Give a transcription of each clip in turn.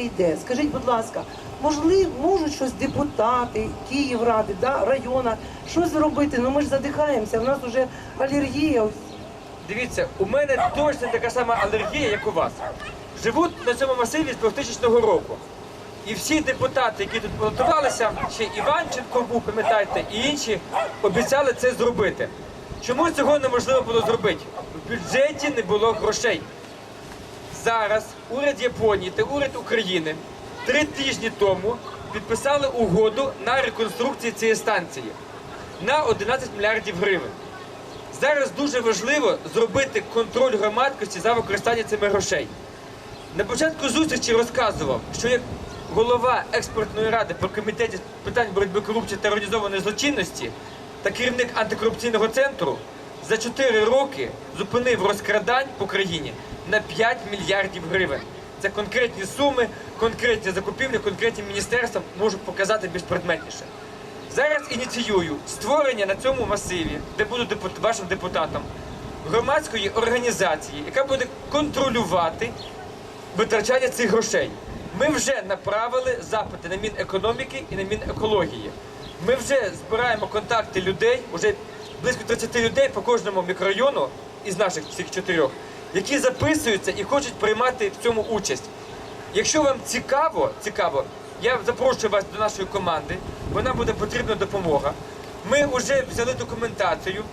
йде. Скажіть, будь ласка, можливо, можуть щось депутати, Київради, да, района, щось зробити? Ну ми ж задихаємося, в нас вже алергія. Дивіться, у мене точно така сама алергія, як у вас. Живуть на цьому масиві з 2000 року. І всі депутати, які тут готувалися, ще Іванченко був, пам'ятаєте, і інші обіцяли це зробити. Чому цього неможливо було зробити? В бюджеті не було грошей. Зараз уряд Японії та уряд України три тижні тому підписали угоду на реконструкцію цієї станції на 11 мільярдів гривень. Зараз дуже важливо зробити контроль громадськості за використання цими грошей. На початку зустрічі розказував, що як голова експертної ради про комітеті з питань боротьби корупції та організованої злочинності та керівник антикорупційного центру за 4 роки зупинив розкрадань по країні на 5 мільярдів гривень. Це конкретні суми, конкретні закупівлі, конкретні міністерства можуть показати більш предметніше. Зараз ініціюю створення на цьому масиві, де буду депут- вашим депутатом, громадської організації, яка буде контролювати витрачання цих грошей. Ми вже направили запити на Мінекономіки і на Мінекології. Ми вже збираємо контакти людей, вже близько 30 людей по кожному мікрорайону із наших всіх чотирьох, які записуються і хочуть приймати в цьому участь. Якщо вам цікаво, цікаво, я запрошую вас до нашої команди, бо нам буде потрібна допомога. Ми вже взяли документацію,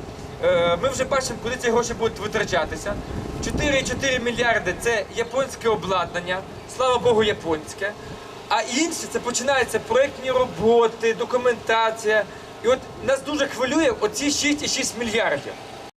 е, ми вже бачимо, куди ці гроші будуть витрачатися. 4,4 мільярди це японське обладнання, слава Богу, японське. А інше це починаються проєктні роботи, документація. І от нас дуже хвилює оці 6,6 мільярдів.